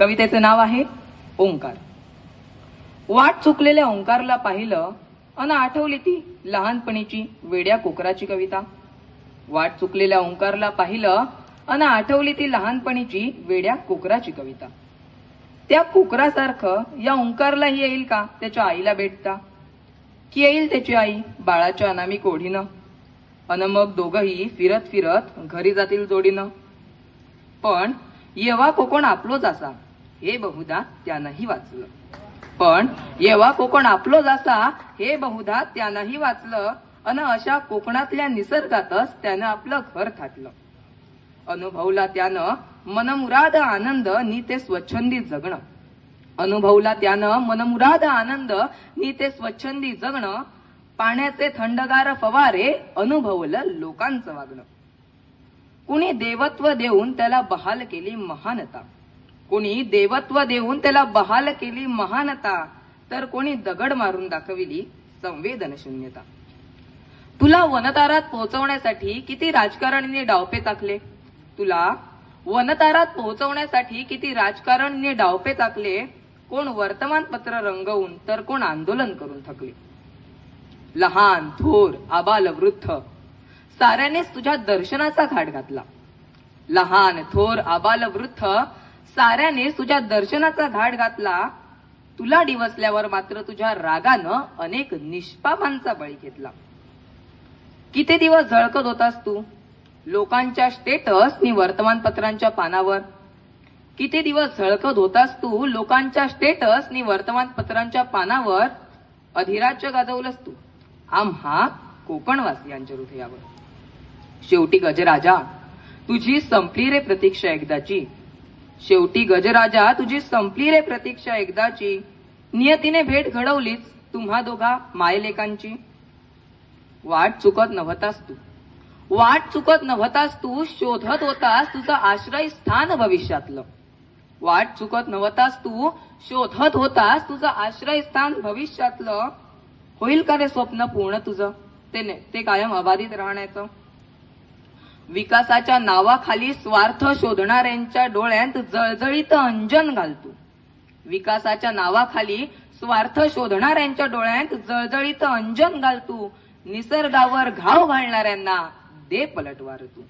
कवितेचं नाव आहे ओंकार. वाट चुकलेल्या ओंकारला पाहिलं अन आठवली ती लहानपणीची वेड्या कोकराची कविता. वाट चुकलेल्या ओंकारला पाहिलं अन आठवली ती लहानपणीची वेड्या कोकराची कविता. त्या कोकरासारखं या ओंकारलाही येईल का त्याच्या आईला भेटता? की येईल त्याची आई बाळाच्या अनामिक ओढीनं अन मग दोघही फिरत फिरत घरी जातील जोडीनं. पण येवा कोकण आपलोच असा. हे बहुधा त्यांनाही वाचलं. पण येवा कोकण आपलोच असा हे बहुधा त्यांनाही वाचलं. अन अशा कोकणातल्या निसर्गातच त्यानं आपलं घर थाटलं. अनुभवला त्यानं मनमुराद आनंद नी ते स्वच्छंदी जगणं. अनुभवला त्यानं मनमुराद आनंद नि ते स्वच्छंदी जगणं. पाण्याचे थंडगार फवारे अनुभवलं लोकांचं वागणं. कुणी देवत्व देऊन त्याला बहाल केली महानता. कोणी देवत्व देऊन त्याला बहाल केली महानता तर कोणी दगड मारून दाखविली संवेदनशून्यता. तुला वनतारात पोहोचवण्यासाठी किती राजकारणीने डावपे टाकले तुला वनतारात पोहोचवण्यासाठी किती राजकारणीने डावपे टाकले कोण वर्तमानपत्र रंगवून तर कोण आंदोलन करून थकले? लहान थोर आबाल वृद्ध साऱ्यानेच तुझ्या दर्शनाचा घाट घातला. लहान थोर आबाल वृद्ध साऱ्याने तुझ्या दर्शनाचा घाट घातला. तुला डिवसल्यावर मात्र तुझ्या रागानं अनेक निष्पापांचा बळी घेतला. किती दिवस झळकत होतास तू? लोकांच्या स्टेटस नि वर्तमानपत्रांच्या पानावर. किती दिवस झळकत होतास तू? लोकांच्या स्टेटस नि वर्तमानपत्रांच्या पानावर. अधिराज्य गाजवलंस तू. आम्हा कोकणवासियांच्या हृदयावर. शेवटी गजराजा तुझी संपली रे प्रतीक्षा एकदाची. शेवटी गजराजा तुझी संपली रे प्रतीक्षा एकदाची. नियतीने भेट घडवलीच तुम्हा दोघा मायलेकांची. वाट चुकत नव्हतास तू. वाट चुकत नव्हतास तू शोधत होतास तुझं आश्रय स्थान भविष्यातलं. वाट चुकत नव्हतास तू शोधत होतास तुझं आश्रय स्थान भविष्यातलं. होईल का रे स्वप्न पूर्ण तुझं? ते ते कायम अबाधित राहण्याचं. विकासाच्या नावाखाली स्वार्थ शोधणाऱ्यांच्या डोळ्यात जळजळीत अंजन घालतो. विकासाच्या नावाखाली स्वार्थ शोधणाऱ्यांच्या डोळ्यात जळजळीत अंजन घालतो. निसर्गावर घाव घालणाऱ्यांना दे पलटवार तू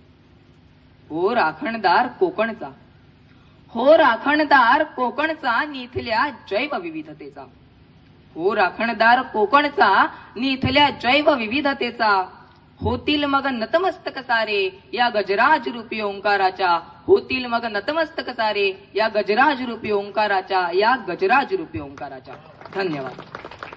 हो राखणदार कोकणचा. हो राखणदार कोकणचा निथल्या जैव विविधतेचा हो राखणदार कोकणचा निथल्या जैव विविधतेचा होतील मग नतमस्तक सारे या गजराज रूपी ओंकाराच्या. होतील मग नतमस्तक सारे या गजराज रूपी ओंकाराच्या या गजराज रूपी ओंकाराच्या. धन्यवाद.